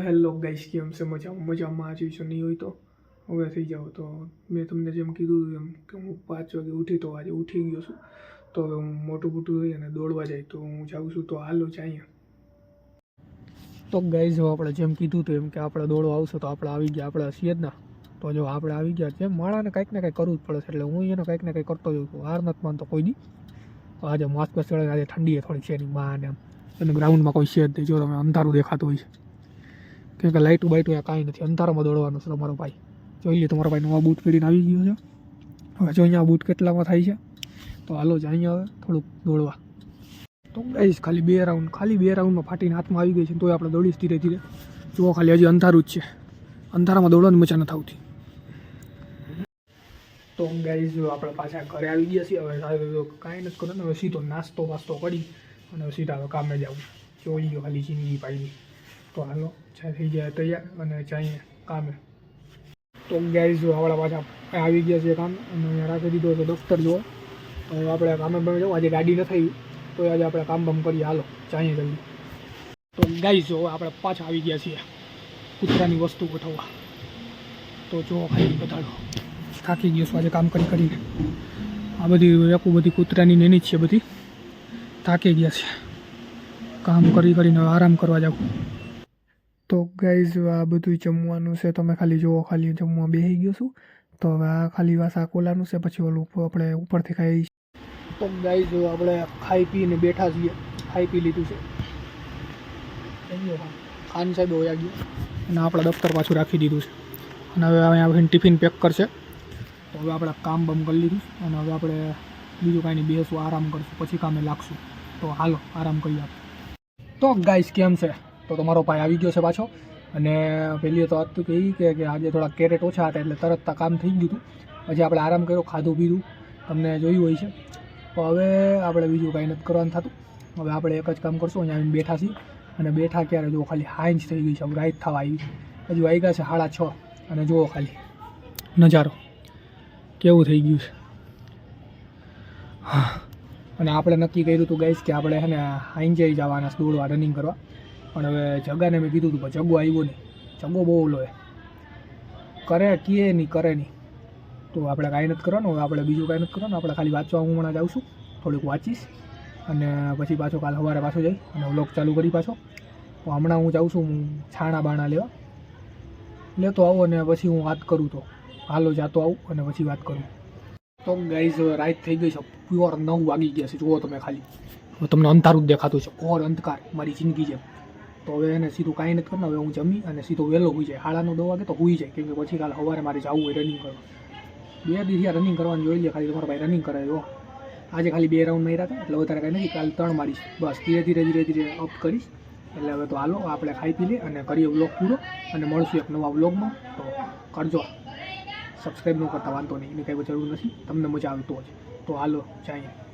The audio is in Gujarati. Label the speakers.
Speaker 1: હેલો ગાઈસ, કેમ છે? મજામાં મજામાં આજે જોઈશું નહીં હોય તો. હવે થઈ જાઓ તો. મેં તમને જેમ કીધું એમ કે હું પાંચ વાગે ઉઠી, તો આજે ઉઠી ગયો છું. તો હવે હું મોટું મોટું થઈ અને દોડવા જાય, તો હું જાઉં છું. તો હાલો ચાઈએ તો ગાઈઝ આપણે જેમ કીધું હતું એમ કે આપણે દોડવા આવશે, તો આપણે આવી ગયા આપણે હસીએ જ ના તો જો આપણે આવી ગયા છે, માળાને કંઈક ને કંઈક કરવું જ પડે છે, એટલે હું એનો કંઈક ને કંઈક કરતો જ છું. હાર નથી માનતો કોઈ દી. તો આજે માસ્ક પર આજે ઠંડી થોડી છે એની માં ને એમ. અને ગ્રાઉન્ડમાં કોઈ છે જ નહીં, જો તમે અંધારું દેખાતું હોય છે. કેમ કે લાઇટું બાઇટું યા કાંઈ નથી. અંધારામાં દોડવાનું છે તમારો ભાઈ. જોઈ લે તમારો ભાઈ નવા બૂટ પહેરીને આવી ગયો છે. હવે જો અહીંયા બૂટ કેટલામાં થાય છે? તો હાલો જ અહીંયા હવે થોડુંક દોડવા. તો ગાઈશ ખાલી બે રાઉન્ડ ખાલી બે રાઉન્ડમાં ફાટીને હાથમાં આવી ગઈ છે તોય આપણે દોડીશ ધીરે ધીરે. જુઓ ખાલી, હજી અંધારું જ છે. અંધારામાં દોડવાની મજા નથી આવતી. તો ગાઈઝ આપણે પાછા ઘરે આવી ગયા છીએ. હવે કાંઈ નથી કરવાનું હવે સીધો નાસ્તો વાસ્તો કરી અને સીધા હવે કામે જોઈ ગયો ખાલી જિંદગી પાડી. તો હાલો ચા થઈ જાય તૈયાર, અને જઈએ કામે. તો ગાઈઝ આપણા પાછા આવી ગયા છે કામ, અને અહીંયા રાખી દીધો છે દફતર જો. તો હવે આપણે કામે બામે જવું, આજે ગાડી ન થઈ તો આજે આપણે કામ બામ કરીએ, હાલો જઈએ જલ્દી. તો ગાઈઝ જો આપણે પાછા આવી ગયા છીએ કૂતરાની વસ્તુ ગોઠવવા. તો જો ખાલી બતાડો થાકી ગયો છું આજે કામ કરી કરીને. આ બધી એકું બધી કૂતરાની નેની જ છે બધી. થાકી ગયા છે. કામ કરી કરીને હવે આરામ કરવા જાવ તો ગાઈઝ આ બધું જમવાનું છે. તમે ખાલી જુઓ, ખાલી જમવા બેસી ગયો છું. તો હવે આ ખાલી વાસ આ કોલાનું છે, પછી ઓલું આપણે ઉપરથી ખાઈ તો ગાઈઝ આપણે ખાઈ પીને બેઠા છીએ. ખાઈ પી લીધું છે. ખાન સાહેબ હોયા ગયા. અને આપણા દફતર પાછું રાખી દીધું છે. અને હવે અહીંયા ટિફિન પેક કરશે. તો હવે આપણે કામ બમ કરી લીધું અને હવે આપણે બીજું કાંઈ નહીં, બેસું, આરામ કરશું. પછી કામે લાગશું. તો હાલો, આરામ કરી આપ તો ગાઈસ કેમ છે? તો તમારો ભાઈ આવી ગયો છે પાછો. અને પહેલી તો વાત તો કે કે આજે થોડા કેરેટ ઓછા હતા એટલે તરત કામ થઈ ગયું હતું. પછી આપણે આરામ કર્યો, ખાધું, પીધું. તમને જોયું હોય છે. તો હવે આપણે બીજું કાંઈ નથી કરવાનું થતું. હવે આપણે એક જ કામ કરશું, અહીંયા આવીને બેઠા છીએ. અને બેઠા ક્યારે? જો ખાલી હાંજ થઈ ગઈ છે. હવે રાઈટ થવા આવી. હજુ આવી ગયા છે સાડા છ. અને જુઓ ખાલી, નજારો. કેવું થઈ ગયું છે? હા. અને આપણે નક્કી કર્યું હતું ગઈશ કે આપણે છે ને હાંજે જવાના દોડવા રનિંગ કરવા. પણ હવે જગાને મેં કીધું હતું પણ જગો આવ્યો નહીં. જગો બહુ ઓલો કરે કીએ નહીં, કરે નહીં. તો આપણે કાંઈ નથી કરવાનું આપણે બીજું કાંઈ નથી કરવાનું, આપણે ખાલી વાંચવા હું હમણાં જાઉં છું. થોડુંક વાંચીશ અને પછી પાછો કાલ સવારે પાછો જઈ અને વ્લોગ ચાલુ કરી પાછો. તો હમણાં હું જાઉં છું, હું છાણા બાણા લેવા. લેતો આવું અને પછી હું વાત કરું તો. હાલો, જાતો આવું અને પછી વાત કરું. તો ગાઈઝ રાઈટ થઈ ગઈ છે પ્યોર નવ વાગી ગયા છે. જુઓ તમે ખાલી. તમને અંધારું જ દેખાતું છે ઓર અંધકાર, મારી જિંદગી છે તો હવે એને સીધું કાંઈ નથી કરવાનું. હવે હું જમી અને સીધો વહેલો હોઈ જાય. હાડાનો દો વાગે તો હોઈ જાય. કેમ કે પછી કાલે સવારે મારે જવું હોય રનિંગ કરવા. બે દિવસ રનિંગ કરવાની જોઈ લે ખાલી તમારા ભાઈ રનિંગ કરે જો આજે ખાલી બે રાઉન્ડ માર્યા હતા. એટલે વધારે કાંઈ નથી. કાલે ત્રણ મારીશ. બસ, ધીરે ધીરે ધીરે ધીરે અપ કરીશ. એટલે હવે તો હાલો, આપણે ખાઈ પી લે અને કરીએ વ્લોગ પૂરો. અને મળશું એક નવા વ્લોગમાં તો કરજો. સબસ્ક્રાઈબ ન કરતા વાંધો નહીં. એની કંઈ જરૂર નથી. તમને મજા આવે તો જ. તો હાલો, જાય